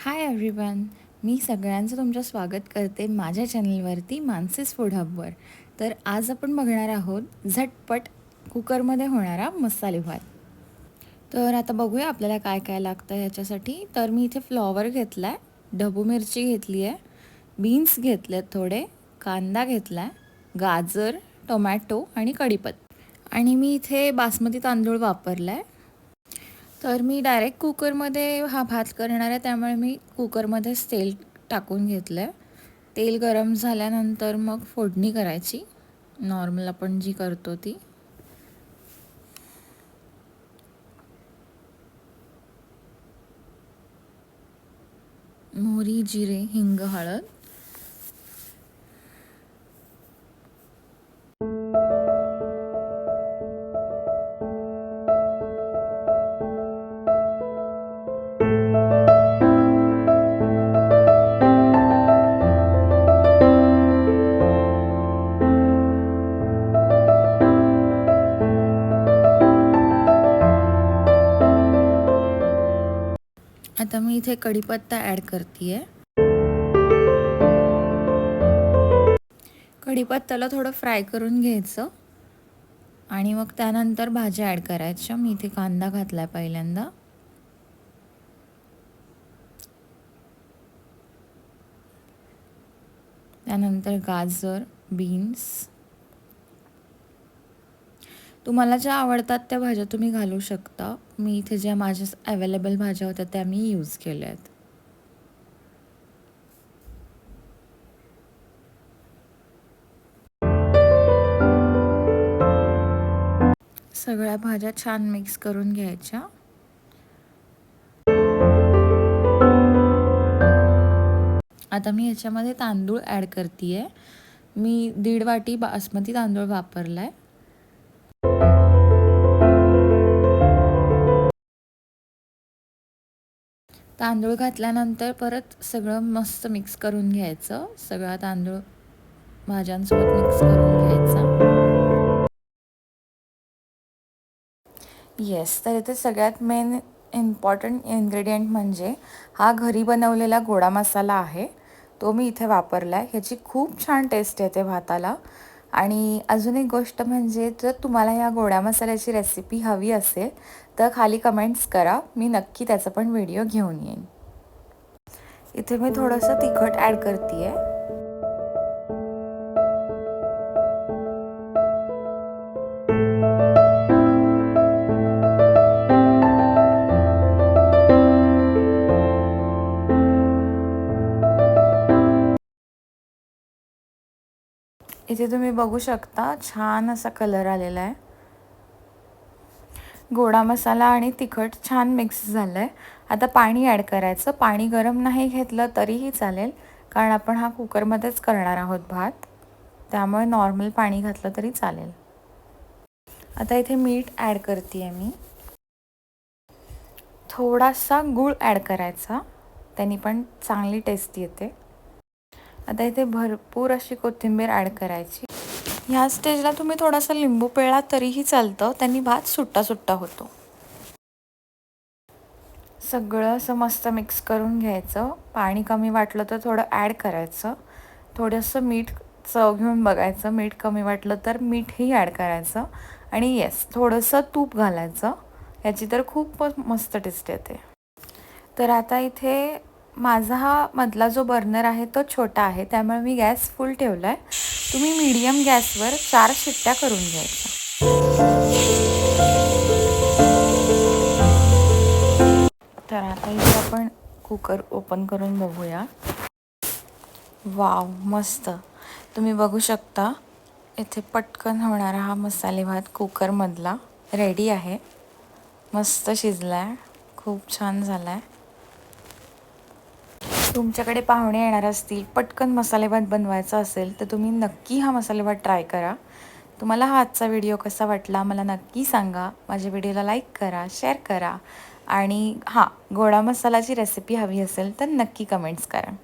Hi everyone मी सगळ्यांचं तुमचं स्वागत करते माझ्या चॅनलवरती मानसेस फूड हबवर तर आज आपण बघणार आहोत झटपट कुकरमध्ये होणारा मसाले भात. तर आता बघूया आपल्याला काय काय लागतं ह्याच्यासाठी. तर मी इथे फ्लॉवर घेतला आहे ढबू मिरची घेतली आहे बीन्स घेतले थोडे कांदा घेतला आहे गाजर टोमॅटो आणि कढीपत्ता. आणि मी इथे बासमती तांदूळ वापरला आहे तर मी डायरेक्ट कुकरमध्ये हा भात करणार आहे. त्यामुळे मी कुकरमध्येच तेल टाकून घेतलं आहे तेल गरम झाल्यानंतर मग फोडणी करायची. नॉर्मल आपण जी करतो ती. मोहरी जिरे हिंग हळद. आता मी इथे कढीपत्ता ॲड करते आहे कढीपत्त्याला थोडं फ्राय करून घ्यायचं. आणि मग त्यानंतर भाज्या ॲड करायच्या. मी इथे कांदा घातला आहे पहिल्यांदा. त्यानंतर गाजर बीन्स तुम्हाला ज्या आवडतात त्या भाज्या तुम्ही घालू शकता. मी इथे ज्या माझ्या अवेलेबल भाज्या होत्या त्या मी यूज केल्या आहेत. सगळ्या भाज्या छान मिक्स करून घ्यायच्या. आता मी ह्याच्यामध्ये तांदूळ ॲड करते आहे मी दीड वाटी बासमती तांदूळ वापरला आहे तांदूळ घातल्यानंतर परत सगळं मस्त मिक्स करून घ्यायचं. सगळा तांदूळ भाज्यांसोबत मिक्स करून घ्यायचा. येस तर इथे सगळ्यात मेन इम्पॉर्टंट इन्ग्रेडियंट म्हणजे हा घरी बनवलेला गोडा मसाला आहे. तो मी इथे वापरला आहे ह्याची खूप छान टेस्ट येते भाताला. आणि अजून एक गोष्ट म्हणजे जर तुम्हाला या गोड्या मसाल्याची रेसिपी हवी असेल तर खाली कमेंट्स करा. मी नक्की त्याचा पण व्हिडिओ घेऊन येईन. इथे मी थोडंसं तिखट ॲड करते आहे इथे तुम्ही बघू शकता छान असा कलर आलेला आहे. गोडा मसाला आणि तिखट छान मिक्स झालं आहे आता पाणी ॲड करायचं. पाणी गरम नाही घेतलं तरीही चालेल कारण आपण हा कुकरमध्येच करणार आहोत भात. त्यामुळे नॉर्मल पाणी घातलं तरी चालेल. आता इथे मीठ ॲड करते आहे मी. थोडासा गूळ ॲड करायचा. त्यांनी पण चांगली टेस्ट येते. आता इथे भरपूर अशी कोथिंबीर ॲड करायची. ह्या स्टेजला तुम्ही थोडासा लिंबू पिळला तरीही चालतं. त्यांनी भात सुट्टा सुट्टा होतो. सगळं असं मस्त मिक्स करून घ्यायचं. पाणी कमी वाटलं तर थोडं ॲड करायचं. थोडंसं मीठ चव घेऊन बघायचं. मीठ कमी वाटलं तर मीठही ॲड करायचं. आणि येस थोडंसं तूप घालायचं. याची तर खूप मस्त टेस्ट येते. तर आता इथे माझा हा मधला जो बर्नर आहे तो छोटा आहे त्यामुळे मी गॅस फुल ठेवला आहे तुम्ही मीडियम गॅसवर चार शिट्ट्या करून घ्यायच्या. तर आता इथे आपण कुकर ओपन करून बघूया. वाव मस्त. तुम्ही बघू शकता इथे पटकन होणारा हा मसाले भात कुकरमधला रेडी आहे. मस्त शिजला आहे खूप छान झाला आहे तुमच्याकडे पाहुणे येणार असतील पटकन मसालेभात बनवायचा असेल तर तुम्ही नक्की हा मसालेभात ट्राय करा. तुम्हाला हा आजचा व्हिडिओ कसा वाटला मला नक्की सांगा. माझ्या व्हिडिओला लाईक करा शेअर करा आणि हां गोडा मसालाची रेसिपी हवी असेल तर नक्की कमेंट्स करा.